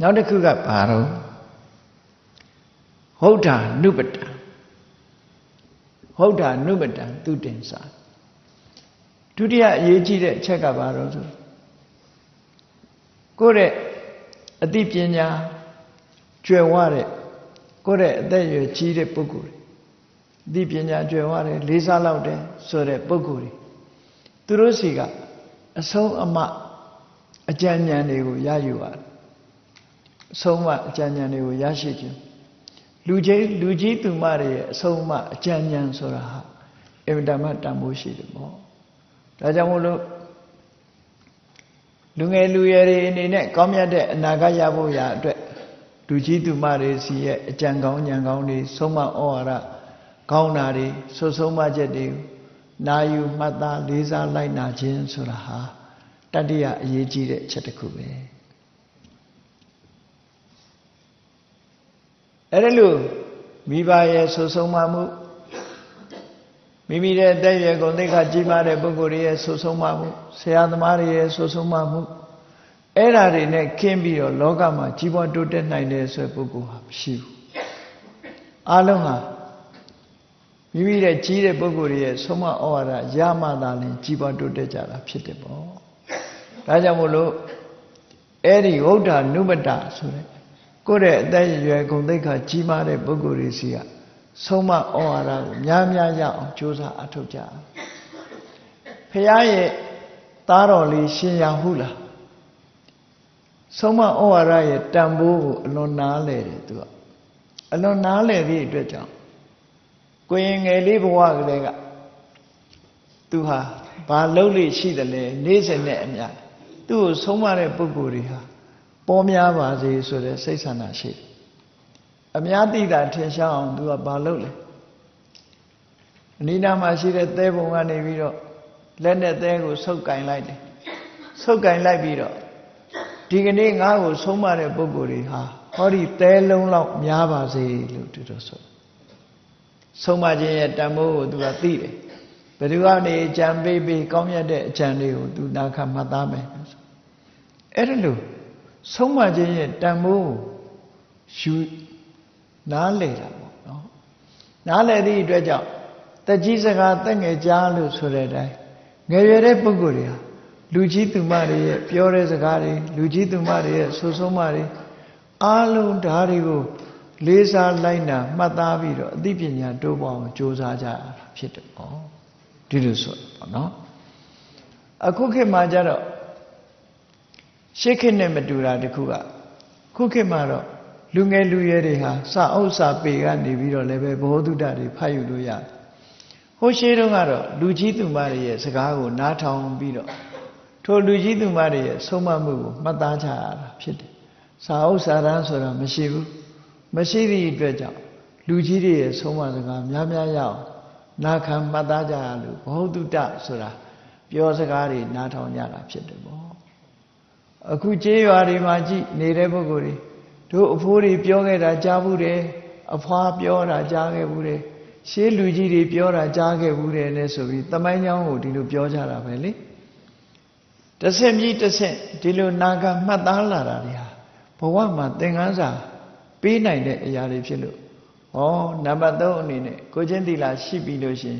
နောက်တစ်ခုကဘာတော့ဟုတ်တာနုပတံဟုတ်တာနုပတံသူတင်စာဒုတိယအရေးကြီးတဲ့အချက်ကဘာတော့ဆိုကိုယ့်ရဲ့အသိပညာကျွယ်ဝတဲ့ကိုယ့်ရဲ့အသက်အရွယ်ကြီးတဲ့ပုဂ္ဂိုလ်တွေအသိပညာကျွယ်ဝတဲ့လေးစားလောက်တဲ့ဆိုတဲ့ပုဂ္ဂိုလ်တွေသူတို့စီကအဆုံးအမအကြံဉာဏ်တွေကိုရယူရတယ် အဆုံးအမအကြံဉာဏ်တွေကိုရရှိခြင်းလူကြီးလူကြီးသူမတွေရဲ့အဆုံးအမအကြံဉာဏ်ဆိုတာဟာအင်မတန်မှတန်ဖိုးရှိတယ်ပေါ့ဒါကြောင့်မို့လို့လူငယ်လူရွယ်တွေအနေနဲ့ကောင်းမြတ်တဲ့အနာဂတ်ရဖို့ရာအတွက်လူကြီးသူမတွေစီရဲ့အကြံကောင်းဉာဏ်ကောင်းတွေဆုံးမဩဝါဒကောင်းတာတွေဆွဆုံးမချက်တွေနာယူမှတ်သားလေးစားလိုက်နာခြင်းဆိုတာဟာတတ္တိယအရေးကြီးတဲ့အချက်တစ်ခုပဲ အဲ့ဒါလို့မိဘရဲ့ဆွဆုံးမမှုမိမိရဲ့အသက်အရွယ်ကုန်သိက္ခာကြီးမားတဲ့ပုဂ္ဂိုလ်ရဲ့ဆွဆုံးမမှုဆရာသမားတွေရဲ့ဆွဆုံးမမှုအဲ့ဓာတွေနဲ့ခင်းပြီးတော့လောကမှာကြီးပွားတိုးတက်နိုင်တယ်ဆိုတဲ့ပုဂ္ဂိုလ်ဟာမရှိဘူးအလုံးဟာမိမိရဲ့ကြီးတဲ့ပုဂ္ဂိုလ်ရဲ့ဆုံးမဩဝါဒရမှသာလင်ကြီးပွားတိုးတက်ကြတာဖြစ်တယ်ပေါ့ဒါကြောင့်မို့လို့အဲ့ဒီဝုဒ္ဓနုပတဆိုတဲ့ ကိုယ့်ရဲ့အသက်အရွယ်ဂုဏ်သိက္ခာကြီးမားတဲ့ပုဂ္ဂိုလ်တွေစီကဆုံးမဩဝါဒကိုများများရအောင်ကြိုးစားအထောက်ကြဖះရဲ့သားတော်လေးရှင်ရဟုလားဆုံးမဩဝါဒရဲ့တန်ဖိုးကိုအလွန်နားလဲတယ်သူကအလွန်နားလဲသည့်အတွက်ကြောင့်ကိုရင်ငယ်လေးဘဝကလေးကသူဟာဘာလုပ်လို့ရှိတယ်လဲနေ့စဉ်နဲ့အမျှသူ့ကိုဆုံးမတဲ့ပုဂ္ဂိုလ်တွေဟာ ပေါ်များပါစေဆိုတဲ့စိတ်ဆန္ဒရှိတယ်အများသိတာထင်ရှားအောင်သူကဘာလုပ်လဲအနိနာမှာရှိတဲ့သဲပုံကနေပြီးတော့လက်နဲ့သဲကိုဆုပ်ကင်လိုက်တယ်ဆုပ်ကင်လိုက်ပြီးတော့ဒီကနေ့ငါ့ကိုဆုံးမတဲ့ပုဂ္ဂိုလ်တွေဟာဟောဒီသဲလုံးလောက်များပါစေလို့သူတို့ဆိုဆုံးမခြင်းရဲ့တန်ဖိုးကိုသူကသိတယ်ဘယ်သူကနေကြံပေးပေးကောင်းမြတ်တဲ့အကြံတွေကိုသူနာခံမှတ်သားမယ်အဲ့ဒါလို့ ဆုံးမခြင်းရဲ့တန်ဖိုးယူနားလေတာပေါ့နော်နားလေသည့်အတွက်ကြောင့်တက်ကြီးစကားတက်ငယ်ကြားလို့ဆိုတဲ့အတိုင်းငယ်ရွယ်တဲ့ပုဂ္ဂိုလ်တွေဟာလူကြီးသူမတွေရဲ့ပြောတဲ့စကားတွေလူကြီးသူမတွေရဲ့ဆိုဆုံးမတွေအားလုံးဓာတ်တွေကိုလေးစားလိုက်နာမှတ်သားပြီးတော့အသိပညာတိုးပေါအောင်ကြိုးစားကြရတာဖြစ်တယ်ပေါ့ဒီလိုဆိုပေါ့နော်အခုခေတ်မှာကျတော့ ရှေ့ခေတ်နဲ့မတူတာတခုကခုခေတ်မှာတော့လူငယ်လူရွယ်တွေဟာစာအုပ်စာပေကနေပြီးတော့လည်းပဲဘောဓုတတွေဖတ်ယူလို့ရတယ်ဟိုရှေးတုန်းကတော့လူကြီးသူမတွေရဲ့စကားကိုနားထောင်ပြီးတော့ထိုလူကြီးသူမတွေရဲ့ဆုံးမမှုကိုမှတ်သားကြရတာဖြစ်တယ်စာအုပ်စာတမ်းဆိုတာမရှိဘူးမရှိသည့်အတွက်ကြောင့်လူကြီးတွေရဲ့ဆုံးမစကားများများရအောင်နာခံမှတ်သားကြရလို့ဘောဓုတဆိုတာပြောစကားတွေနားထောင်ကြတာဖြစ်တယ်ပေါ့ အခုကျေးရွာတွေမှာကြည့်နေတဲ့ပုဂ္ဂိုလ်တွေတို့အဖိုးတွေပြောခဲ့တာကြားဘူးတယ်အဖွားပြောတာကြားခဲ့ဘူးတယ်ရှေးလူကြီးတွေပြောတာကြားခဲ့ဘူးတယ်နဲ့ဆိုပြီးတမိုင်းကြောင်းကိုဒီလိုပြောကြတာပဲလေတဆင့်ပြီးတဆင့်ဒီလိုနာဂမှတ်သားလာတာတွေဟာဘဝမှာသင်္ကန်းစာပေးနိုင်တဲ့အရာတွေဖြစ်လို့ဩနံပါတ်3အနေနဲ့ကိုချင်းတီလာရှိပြီလို့ရှင်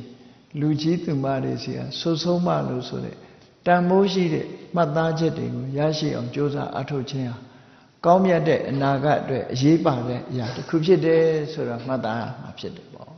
လူကြီးသူမတွေစီကဆုဆုံးမလို့ဆိုတဲ့ တန်မိုးရှိတဲ့မှတ်သားချက်တွေကိုရရှိအောင်ကြိုးစားအထောက်ခြင်းဟာကောင်းမြတ်တဲ့အနာဂတ်အတွက်အရေးပါတဲ့အရာတစ်ခုဖြစ်တယ်ဆိုတာမှတ်သားရမှာဖြစ်တယ်ပေါ့